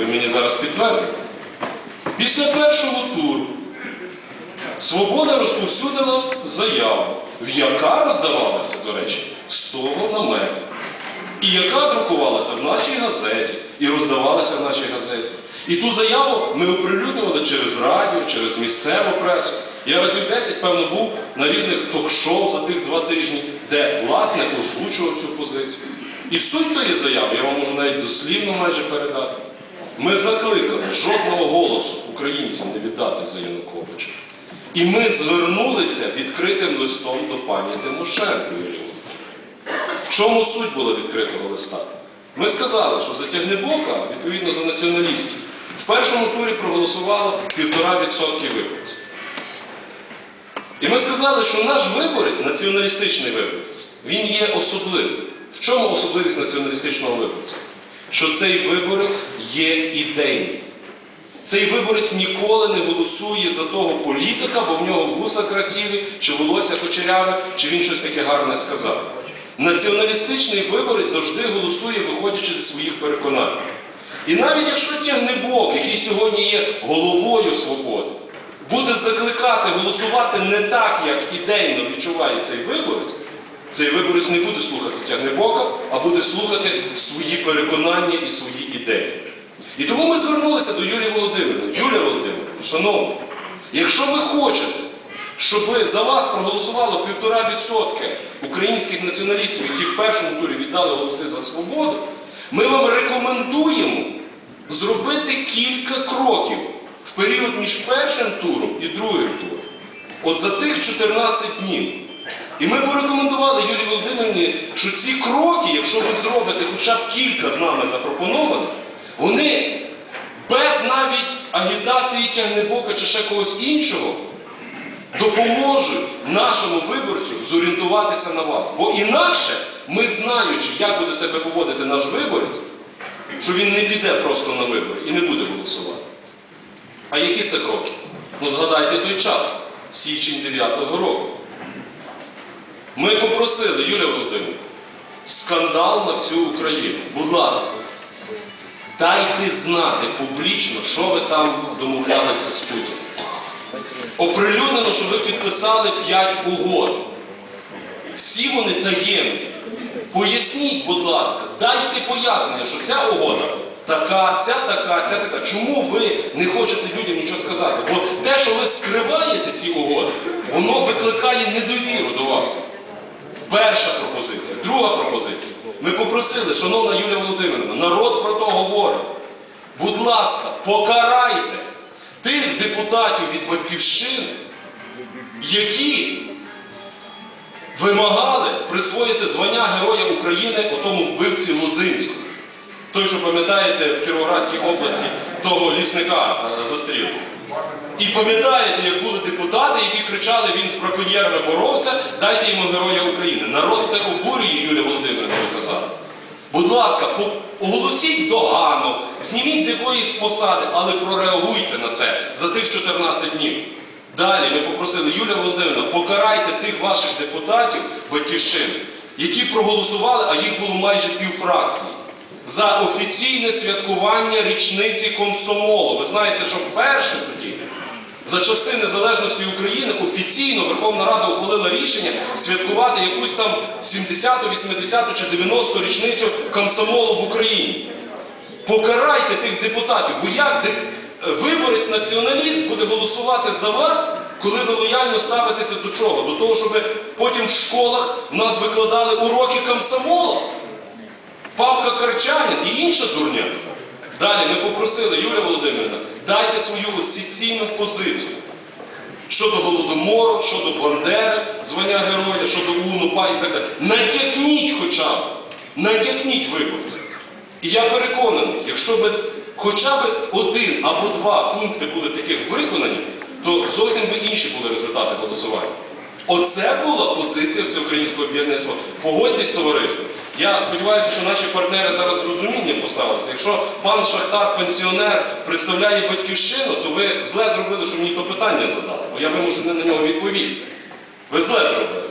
ви мені зараз підтвердите. Після першого туру Свобода розповсюдила заяву, в яка роздавалася, до речі, з того намету. І яка друкувалася в нашій газеті і роздавалася в нашій газеті. І ту заяву ми оприлюднювали через радіо, через місцеву пресу. Я разів 10, певно, був на різних ток-шоу за тих два тижні, де власне озвучував цю позицію. І суть тої заяви, я вам можу навіть дослівно майже передати. Ми закликали жодного голосу українцям не віддати за Януковича. І ми звернулися відкритим листом до пані Тимошенко Володимирович. В чому суть була відкритого листа? Ми сказали, що за Тягнебока, відповідно за націоналістів, в першому турі проголосувало півтора відсотки виборців. І ми сказали, що наш виборець, націоналістичний виборець, він є особливим. В чому особливість націоналістичного виборця? Що цей виборець є ідейний. Цей виборець ніколи не голосує за того політика, бо в нього вуса красиві, чи волосся кучеряве, чи він щось таке гарне сказав. Націоналістичний виборець завжди голосує, виходячи зі своїх переконань. І навіть якщо Тягнебок, який сьогодні є головою свободи, буде закликати голосувати не так, як ідейно відчуває цей виборець, цей виборець не буде слухати Тягнебока, а буде слухати свої переконання і свої ідеї. І тому ми звернулися до Юлії Володимирівни. Юлія Володимирівна, шановна, якщо ви хочете, щоб за вас проголосувало півтора відсотки українських націоналістів, які в першому турі віддали голоси за свободу, ми вам рекомендуємо зробити кілька кроків в період між першим туром і другим туром. От за тих 14 днів. І ми порекомендували Юлії Володимирівні, що ці кроки, якщо ви зробите хоча б кілька з нами запропонованих, вони без навіть агітації тягнебока чи ще когось іншого допоможуть нашому виборцю зорієнтуватися на вас. Бо інакше ми, знаючи, як буде себе поводити наш виборець, що він не піде просто на вибори і не буде голосувати. А які це кроки? Ну згадайте той час, січень 9-го року. Ми попросили, Юлія Володимирівна, скандал на всю Україну. Будь ласка, дайте знати публічно, що ви там домовлялися з Путіним. Оприлюднено, що ви підписали 5 угод. Всі вони таємні. Поясніть, будь ласка, дайте пояснення, що ця угода така, ця така, ця така. Чому ви не хочете людям нічого сказати? Бо те, що ви скриваєте ці угоди, воно викликає недовіру до вас. Перша пропозиція. Друга пропозиція. Ми попросили, шановна Юлія Володимирівна, народ про то говорить. Будь ласка, покарайте тих депутатів від батьківщини, які вимагали присвоїти звання Героя України отому вбивці Лозинському. Той, що пам'ятаєте, в Кіровоградській області того лісника е, застрілив. І пам'ятаєте, як були депутати, які кричали, він з браконьєрами боровся, дайте йому Героя України. Народ це обурює, Юлія Володимирівна ви. Будь ласка, оголосіть догану, зніміть з якоїсь посади, але прореагуйте на це за тих 14 днів. Далі ми попросили, Юлія Володимирівна, покарайте тих ваших депутатів батьківщини, які проголосували, а їх було майже півфракції, за офіційне святкування річниці комсомолу. Ви знаєте, що перше тоді, за часи незалежності України, офіційно Верховна Рада ухвалила рішення святкувати якусь там 70-ту, 80-ту чи 90-ту річницю комсомолу в Україні. Покарайте тих депутатів, бо як виборець-націоналіст буде голосувати за вас, коли ви лояльно ставитеся до чого? До того, щоб потім в школах в нас викладали уроки комсомола? Павка Карчанін і інша дурня. Далі ми попросили, Юлія Володимирівна, дайте свою сіційну позицію щодо Голодомору, щодо Бандери, звання героя, щодо УНУПА і так далі. Натякніть хоча б, натякніть виборців. І я переконаний, якщо б хоча б один або два пункти були таких виконані, то зовсім би інші були результати голосування. Оце була позиція Всеукраїнського об'єднання. Погодьтесь, товариство. Я сподіваюся, що наші партнери зараз з розумінням поставилися. Якщо пан Шахтар, пенсіонер, представляє батьківщину, то ви зле зробили, що мені то питання задали, бо я вимушений на нього відповісти. Ви зле зробили.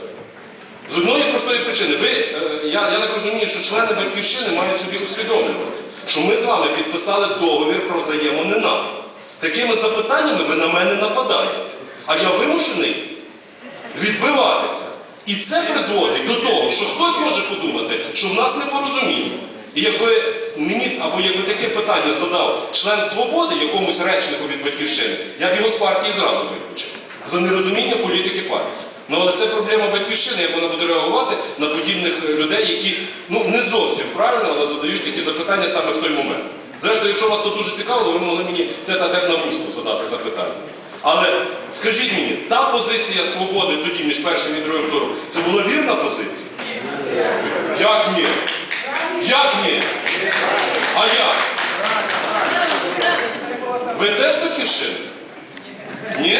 З одної простої причини, ви, е, я, я так розумію, що члени батьківщини мають собі усвідомлювати, що ми з вами підписали договір про взаємоненапад. Такими запитаннями ви на мене нападаєте. А я вимушений відбиватися. І це призводить до того, що хтось може подумати, що в нас непорозуміння. І якби мені або якби таке питання задав член свободи якомусь речнику від батьківщини, я б його з партії зразу виключив за нерозуміння політики партії. Ну але це проблема батьківщини, як вона буде реагувати на подібних е, людей, які ну не зовсім правильно, але задають такі запитання саме в той момент. Зрештою, якщо вас тут дуже цікаво, ви могли мені тет-а-тет на вушку задати запитання. Але скажіть мені, та позиція свободи тоді між першим і другим туром, це була вірна позиція? Як ні? Як ні? А як? Ви теж батьківщина? Ні?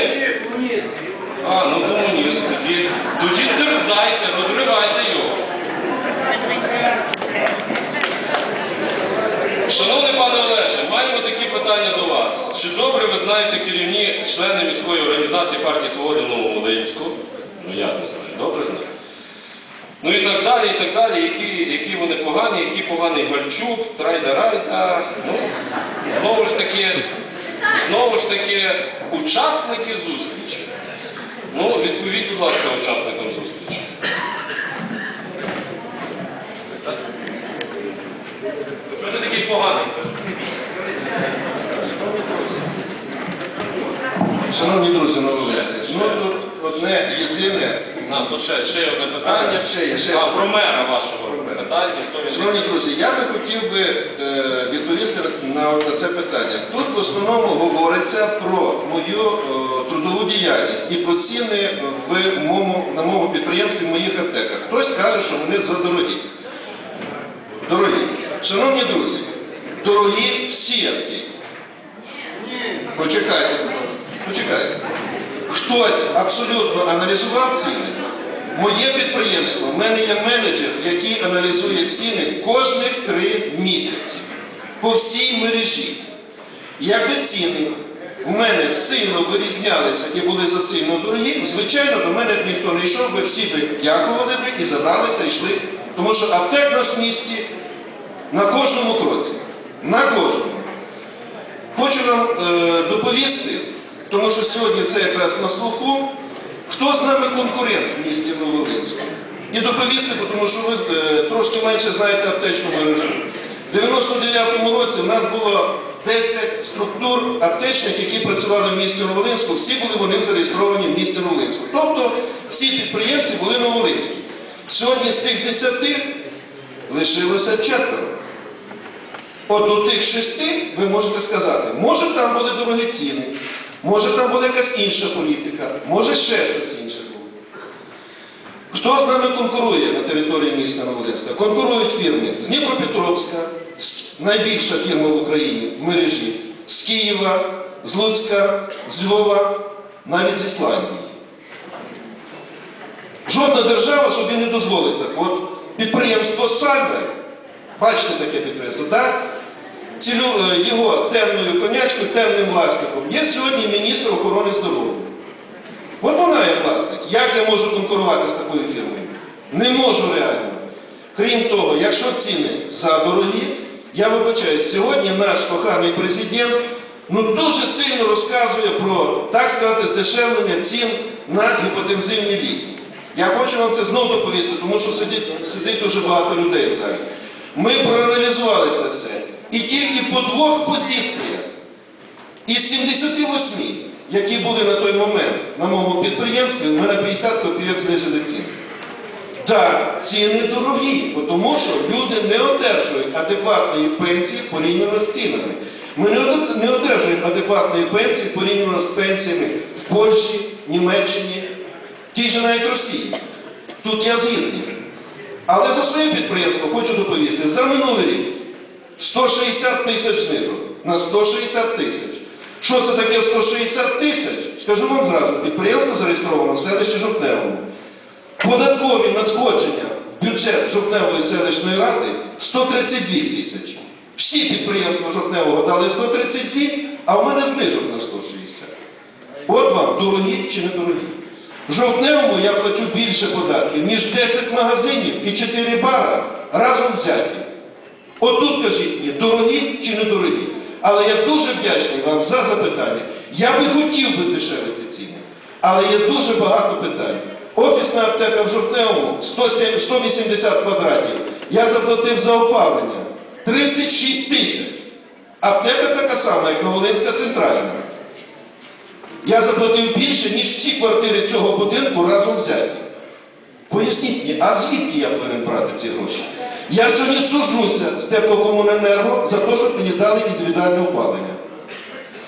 А, ну комуніст. Тоді, тоді терзайте, розривайте його. Шановний пане Олеже, маємо такі питання до вас. Чи добре ви знаєте члени міської організації партії Свободи Новомолинську? Ну як не знаю, добре знаю. Ну і так далі, і так далі, які, які вони погані, який поганий Гальчук, Трайда-Райда. Ну, знову ж таки, знову ж таки, учасники зустрічі. Ну, відповідь, будь ласка, учасникам зустрічі. Що ти такий поганий? Шановні друзі, на ну тут одне єдине. Тут ще, ще є одне питання. А, ще є, ще а, про мера вашого Про мера. питання. Хто він Шановні такий? друзі, я би хотів би е, відповісти на, на це питання. Тут в основному говориться про мою е, трудову діяльність і про ціни в моєму, на моєму підприємстві в моїх аптеках. Хтось каже, що вони задорогі. Дорогі. Шановні друзі, дорогі всі аптеки. Почекайте, будь ласка. Почекайте. Хтось абсолютно аналізував ціни. Моє підприємство, в мене є менеджер, який аналізує ціни кожних три місяці по всій мережі. Якби ціни в мене сильно вирізнялися і були засильно дорогі, звичайно, до мене б ніхто не йшов би, всі би дякували би і забралися, йшли. Тому що аптек у нас в місті на кожному кроці. На кожному. Хочу вам е, доповісти, тому що сьогодні це якраз на слуху, хто з нами конкурент в місті Новолинську. І доповісти, тому що ви е, трошки менше знаєте аптечну мережу. У 99-му році в нас було 10 структур аптечних, які працювали в місті Новолинську. Всі були вони зареєстровані в місті Новолинську. Тобто всі підприємці були новолинські. Сьогодні з тих 10 лишилося четверо. От у тих шести ви можете сказати, може там були дорогі ціни, може там була якась інша політика, може ще щось інше було. Хто з нами конкурує на території міста Новолинська? Конкурують фірми з Дніпропетровська, найбільша фірма в Україні в мережі, з Києва, з Луцька, з Львова, навіть з Ісландії. Жодна держава собі не дозволить так. От підприємство Сальвер, бачите таке підприємство, так? Цілю, е, його темною конячкою, темним власником є сьогодні міністр охорони здоров'я. От вона є власник. Як я можу конкурувати з такою фірмою? Не можу реально. Крім того, якщо ціни задорогі, я вибачаю, сьогодні наш коханий президент ну, дуже сильно розказує про, так сказати, здешевлення цін на гіпотензивні ліки. Я хочу вам це знову доповісти, тому що сидить, сидить дуже багато людей залі. Ми проаналізували це все. І тільки по двох позиціях із 78, які були на той момент на моєму підприємстві, ми на 50 копійок знизили ціни. Так, ціни дорогі, тому що люди не одержують адекватної пенсії порівняно з цінами. Ми не одержуємо адекватної пенсії порівняно з пенсіями в Польщі, Німеччині, тій же навіть Росії. Тут я згідний. Але за своє підприємство хочу доповісти, за минулий рік 160 тисяч знижок на 160 тисяч. Що це таке 160 тисяч? Скажу вам зразу, підприємство зареєстровано в селищі Жовтневому. Податкові надходження в бюджет Жовтневої селищної ради 132 тисячі. Всі підприємства Жовтневого дали 132, а в мене знижок на 160. От вам дорогі чи не дорогі. В Жовтневому я плачу більше податків, ніж 10 магазинів і 4 бара разом взяті. Отут кажіть мені, дорогі чи не дорогі. Але я дуже вдячний вам за запитання. Я би хотів би здешевити ціни, але є дуже багато питань. Офісна аптека в Жовтневому 107 180 квадратів. Я заплатив за опалення 36 тисяч. Аптека така сама, як Новолинська центральна. Я заплатив більше, ніж всі квартири цього будинку разом взяті. Поясніть мені, а звідки я повинен брати ці гроші? Я сьогодні сужуся з теплокомуненерго за те, щоб мені дали індивідуальне опалення.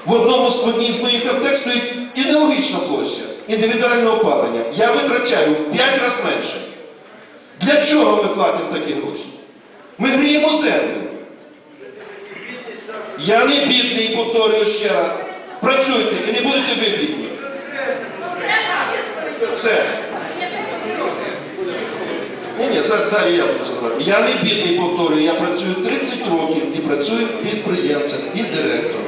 В одному з одній з моїх аптек стоїть ідеологічна площа, індивідуальне опалення. Я витрачаю в 5 разів менше. Для чого ми платимо такі гроші? Ми гріємо землю. Я не бідний, повторюю ще раз. Працюйте і не будете ви бідні. Все. Ні, ні, зараз далі я буду задавати. Я не бідний, повторюю, я працюю 30 років і працюю підприємцем і директором.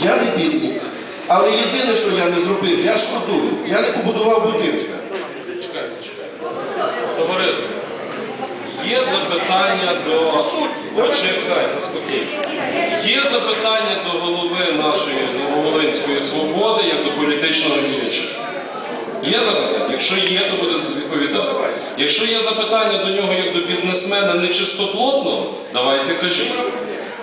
Я не бідний. Але єдине, що я не зробив, я шкодую. Я не побудував будинка. Чекайте, чекайте. Товариство, є запитання до... Почекай, заспокійся. Є запитання до голови нашої Нововолинської свободи як до політичного діяча. Є запитання? Якщо є, то буде відповідати. Якщо є запитання до нього як до бізнесмена нечистоплотного, давайте кажіть.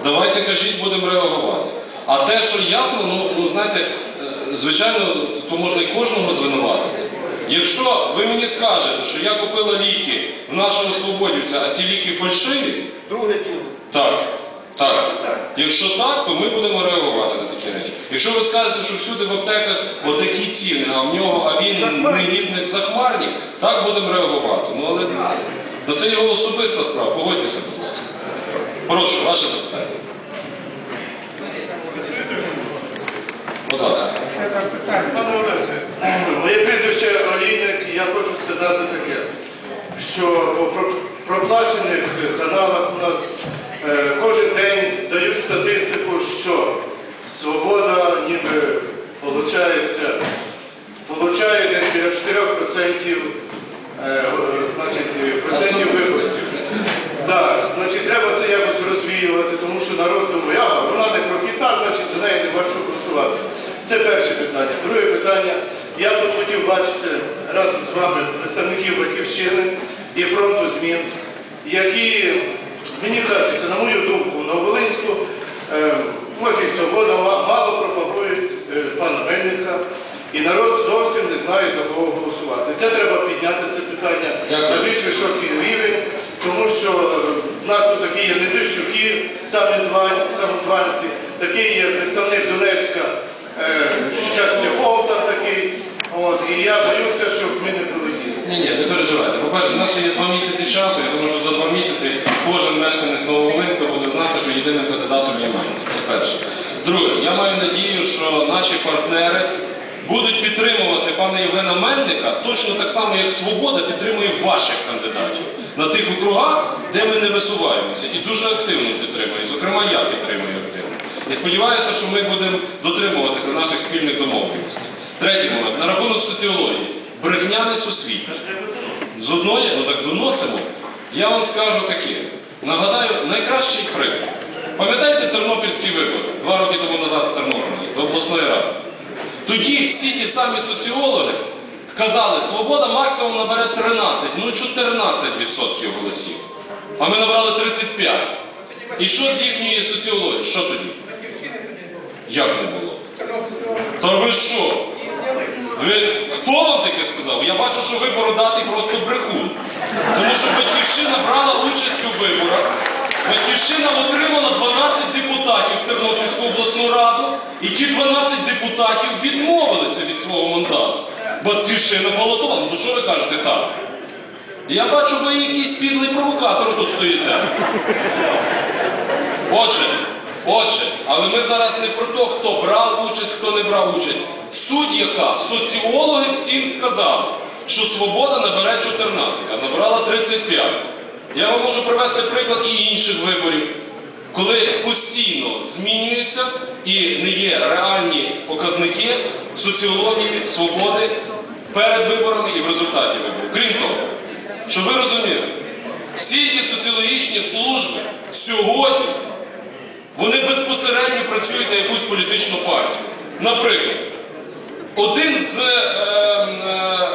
Давайте кажіть, будемо реагувати. А те, що ясно, ну, ну знаєте, е, звичайно, то можна і кожного звинуватити. Якщо ви мені скажете, що я купила ліки в нашому свободівця, а ці ліки фальшиві, Друге діло. так, так. Якщо так, то ми будемо реагувати на такі речі. Якщо ви скажете, що всюди в аптеках отакі ціни, а в нього, а він негідник захмарні, так будемо реагувати. Ну але ну, це його особиста справа. Погодьтеся, будь ласка. Прошу, ваше запитання. Будь ласка. Пане Олеже, моє прізвище Олійник, і я хочу сказати таке, що по проплачених каналах у нас кожен день дають статистику, що свобода ніби получає десь біля 4% е, значить, процентів виборців. Так, значить, треба це якось розвіювати, тому що народ думає, а вона не прохідна, значить за неї не бачу голосувати. Це перше питання. Друге питання. Я тут хотів бачити разом з вами представників Батьківщини і фронту змін, які, мені кажеться, на мою думку, в Нововолинську, е, може і свобода мало пропагують е, пана Мельника, і народ зовсім не знає за кого голосувати. Це треба підняти це питання Дякую. на більш високий рівень, тому що е, в нас тут такі є Недищуки, самозван- самозванці, такий є представник Донецька, Щастяков там такий. От, і я боюся, щоб ми не прилетіли. Ні, ні, не переживайте. По-перше, у нас є два місяці часу. Я думаю, що за два місяці кожен мешканець Нововолинська буде знати, що єдиним кандидатом є Мельник. Це перше. Друге, я маю надію, що наші партнери будуть підтримувати пана Євгена Мельника точно так само, як Свобода підтримує ваших кандидатів на тих округах, де ми не висуваємося. І дуже активно підтримує. Зокрема, я підтримую активно. І сподіваюся, що ми будемо дотримуватися наших спільних домовленостей. Третій момент. На рахунок соціології. Брехня несусвітня. З одної, ну так доносимо. Я вам скажу таке. Нагадаю, найкращий приклад. Пам'ятаєте тернопільські вибори два роки тому назад в Тернополі до обласної ради? Тоді всі ті самі соціологи казали, свобода максимум набере 13, ну 14% голосів. А ми набрали 35. І що з їхньої соціології? Що тоді? Як не було? Та ви що? Ви хто вам таке сказав? Я бачу, що ви бородатий просто брехун. Тому що Батьківщина брала участь у виборах. Батьківщина отримала 12 депутатів в Тернопільську обласну раду, і ті 12 депутатів відмовилися від свого мандату. Батьківщина балотувала. Ну що ви кажете так? Я бачу, ви якийсь підлий провокатор тут стоїте. Отже, отже, але ми зараз не про те, хто брав участь, хто не брав участь. Суть яка, соціологи всім сказали, що свобода набере 14, а набрала 35. Я вам можу привести приклад і інших виборів, коли постійно змінюються і не є реальні показники соціології свободи перед виборами і в результаті виборів. Крім того, щоб ви розуміли, Всі ті соціологічні служби сьогодні вони безпосередньо працюють на якусь політичну партію. Наприклад, один з е, е,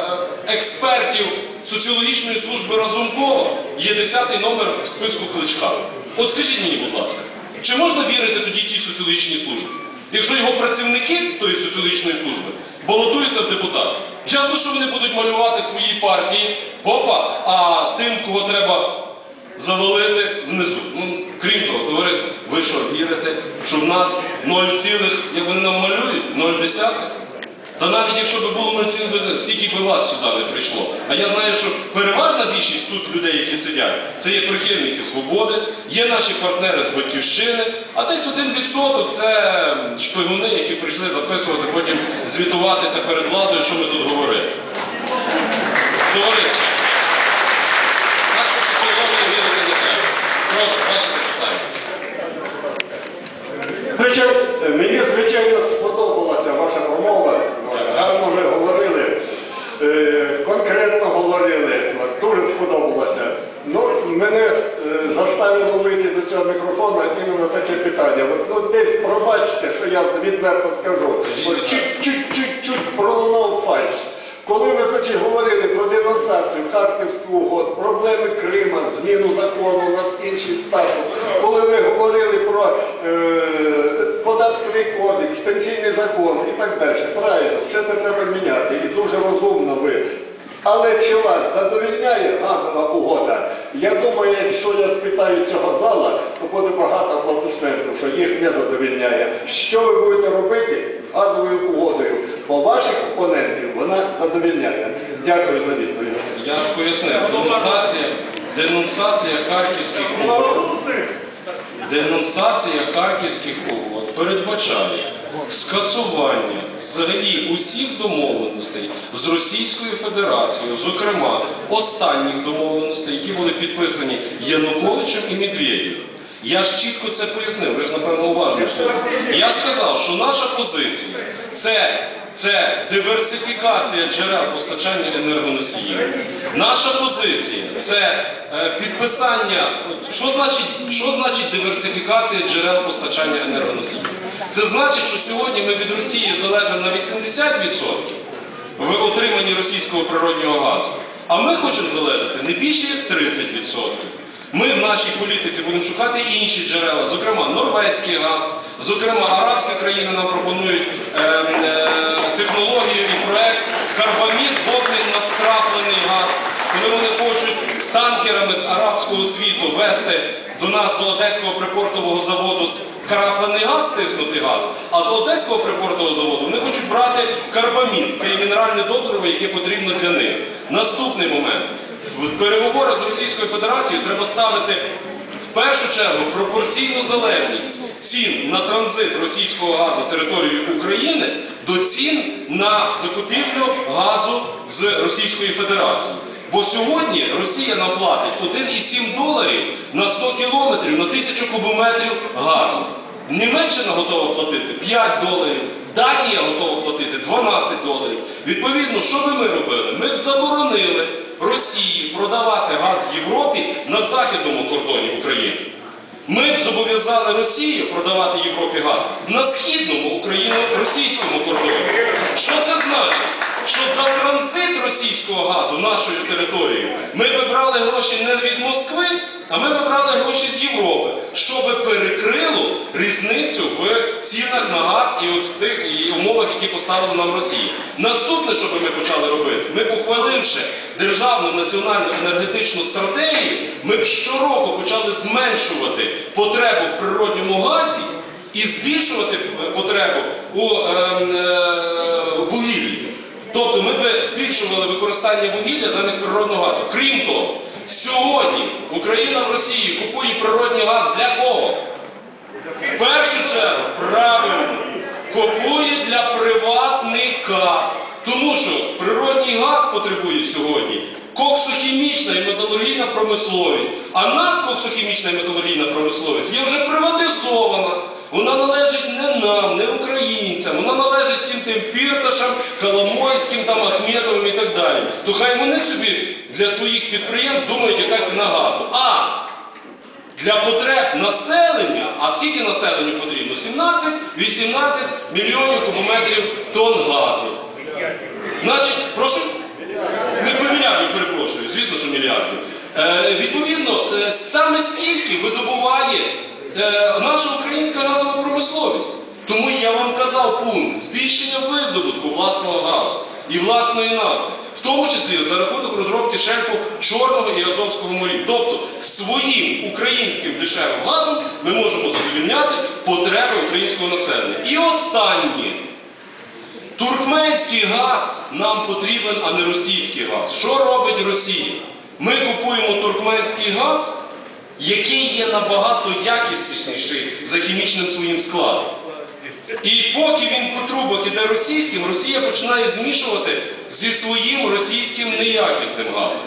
експертів соціологічної служби Разумкова є 10-й номер в списку кличка. От скажіть мені, будь ласка, чи можна вірити тоді тій соціологічній службі? Якщо його працівники тої соціологічної служби балотуються в депутати, ясно, що вони будуть малювати свої партії, опа, а тим, кого треба завалити внизу. Ну, крім того, товариство, ви що вірите, що в нас 0, як вони нам малюють, 0,10? Та навіть якщо б було 0,10, стільки би вас сюди не прийшло. А я знаю, що переважна більшість тут людей, які сидять, це є прихильники свободи, є наші партнери з батьківщини, а десь один відсоток це шпигуни, які прийшли записувати, потім звітуватися перед владою, що ми тут говорили. Товариство. Нашу соціологію вірити не треба. Прошу, ваше запитання. Звичайно, мені звичайно сподобалася ваша промова. Гарно ви говорили, е, конкретно говорили. От, Дуже сподобалося. Ну, мене е, заставило вийти до цього мікрофону іменно таке питання. От, ну, десь пробачте, що я відверто скажу. Кажіть, От, Віталій. Чуть-чуть пролунав фальш. Коли ви значить, говорили про денонсацію Харківських угод, проблеми Крима, зміну закону на інший статус, коли ви говорили про е, податковий кодекс, пенсійний закон і так далі, правильно, все це треба міняти і дуже розумно ви. Але чи вас задовільняє газова угода? Я думаю, якщо я спитаю цього зала, то буде багато аплодисментів, що їх не задовільняє. Що ви будете робити з газовою угодою? Бо ваших опонентів вона задовільняє. Дякую за відповідь. Я ж пояснив, денонсація, денонсація харківських угод. Денонсація харківських угод передбачає скасування взагалі усіх домовленостей з Російською Федерацією, зокрема останніх домовленостей, які були підписані Януковичем і Медведєвим. Я ж чітко це пояснив, ви ж напевно уважно слухали. Я сказав, що наша позиція це, це диверсифікація джерел постачання енергоносіїв. Наша позиція це е, підписання. Що значить, що значить диверсифікація джерел постачання енергоносіїв? Це значить, що сьогодні ми від Росії залежимо на 80% в отриманні російського природнього газу. А ми хочемо залежати не більше як 30%. Ми в нашій політиці будемо шукати інші джерела, зокрема норвезький газ, зокрема арабські країни нам пропонують припортового заводу, скраплений газ, стиснутий газ, а з Одеського припортового заводу вони хочуть брати карбамід. Це є мінеральне добриво, яке потрібно для них. Наступний момент. В переговорах з Російською Федерацією треба ставити в першу чергу пропорційну залежність цін на транзит російського газу територією України до цін на закупівлю газу з Російської Федерації. Бо сьогодні Росія нам платить 1,7 доларів на 100 кілометрів на 1000 кубометрів газу. Німеччина готова платити 5 доларів, Данія готова платити 12 доларів. Відповідно, що би ми робили? Ми б заборонили Росії продавати газ Європі на західному кордоні України. Ми б зобов'язали Росію продавати Європі газ на східному україно-російському кордоні. Що це значить? Що за транзит російського газу нашою територією ми би брали гроші не від Москви, а ми би брали гроші з Європи, щоб перекрило різницю в цінах на газ і от в тих умовах, які поставила нам Росія. Наступне, що би ми почали робити, ми ухваливши державну національну енергетичну стратегію, ми б щороку почали зменшувати потребу в природньому газі і збільшувати е, потребу у ем, е. Тобто ми б збільшували використання вугілля замість природного газу. Крім того, сьогодні Україна в Росії купує природний газ для кого? В першу чергу, правильно, купує для приватника. Тому що природний газ потребує сьогодні коксохімічна і металургійна промисловість. А нас коксохімічна і металургійна промисловість є вже приватизована. Вона належить не нам, не українцям, вона належить всім тим фірташам, Коломойським, там, Ахметовим і так далі. То хай вони собі для своїх підприємств думають, яка ціна газу. А для потреб населення, а скільки населенню потрібно? 17-18 мільйонів кубометрів тонн газу. Значить, прошу? Не по мільярдів, перепрошую, звісно, що мільярдів. Е, відповідно, е, саме стільки видобуває е, наша українська газова промисловість. Тому я вам казав пункт збільшення видобутку власного газу і власної нафти, в тому числі за рахунок розробки шельфу Чорного і Азовського морів. Тобто своїм українським дешевим газом ми можемо задовільняти потреби українського населення. І останнє. Туркменський газ нам потрібен, а не російський газ. Що робить Росія? Ми купуємо туркменський газ, який є набагато якісніший за хімічним своїм складом. І поки він по трубах іде російським, Росія починає змішувати зі своїм російським неякісним газом.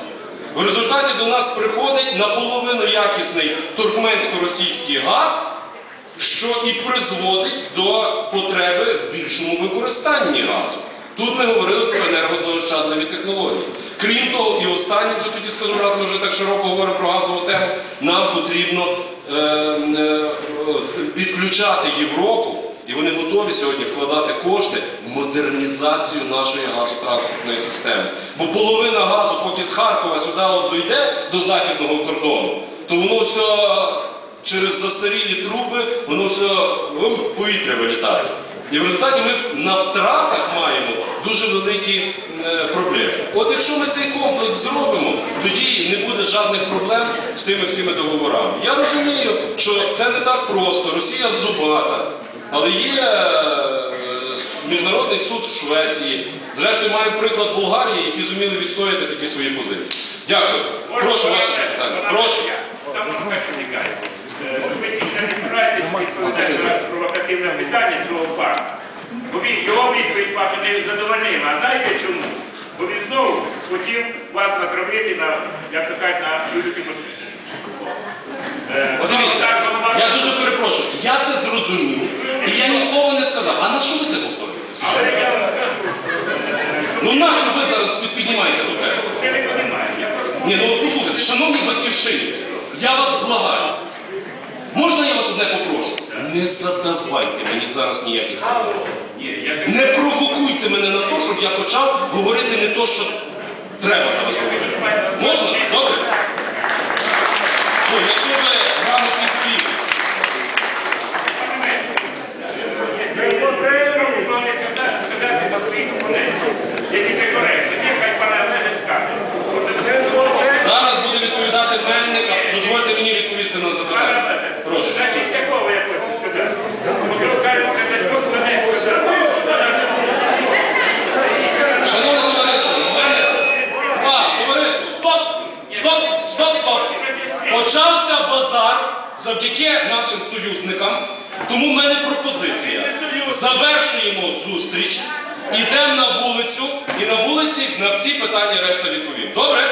В результаті до нас приходить наполовину якісний туркменсько-російський газ, що і призводить до потреби в більшому використанні газу. Тут ми говорили про енергозаощадливі технології. Крім того, і останнє вже тоді скажу, раз ми вже так широко говоримо про газову тему, нам потрібно е, е, підключати Європу, і вони готові сьогодні вкладати кошти в модернізацію нашої газотранспортної системи. Бо половина газу, поки з Харкова сюди от дойде до західного кордону, то воно все через застарілі труби, воно все в повітря вилітає. І в результаті ми на втратах маємо дуже великі е, проблеми. От якщо ми цей комплекс зробимо, тоді не буде жодних проблем з тими всіми договорами. Я розумію, що це не так просто. Росія зубата, але є е, міжнародний суд в Швеції. Зрештою, маємо приклад Болгарії, які зуміли відстояти такі свої позиції. Дякую. Прошу ваше запитання. Прошу. Е, Ви тільки не збираєтесь відповідати на провокативне питання цього пана. Бо він його відповідь ваша не задовольнила. А знаєте чому? Бо він знову хотів вас натравити на, як то кажуть, на людські мости. От я дуже перепрошую, я це зрозумів, і я ні слова не сказав. А на що ви це повторюєте? Але я е, Ну на що ви зараз під- піднімаєте до тебе? це не просто Ні, ну послухайте, шановні батьківщиниці, я вас благаю. Можна я вас одне попрошу? Не задавайте мені зараз ніяких питань. не провокуйте мене на те, щоб я почав говорити не то, що треба зараз говорити. Можна? Добре? Ну, якщо ви грамотний політик. сказати за своїх опонентів, які не коректні. Нехай пана Олега скаже. Зараз буде відповідати Мельник, а дозвольте мені відповісти на запитання. Прошу. Значить, такого я хочу сказати. Бо кажуть, казачок мене Шановне товариство, в мене... А, товариство, стоп! Стоп! Стоп, стоп! Почався базар завдяки нашим союзникам. Тому в мене пропозиція. Завершуємо зустріч, йдемо на вулицю і на вулиці на всі питання решта відповім. Добре?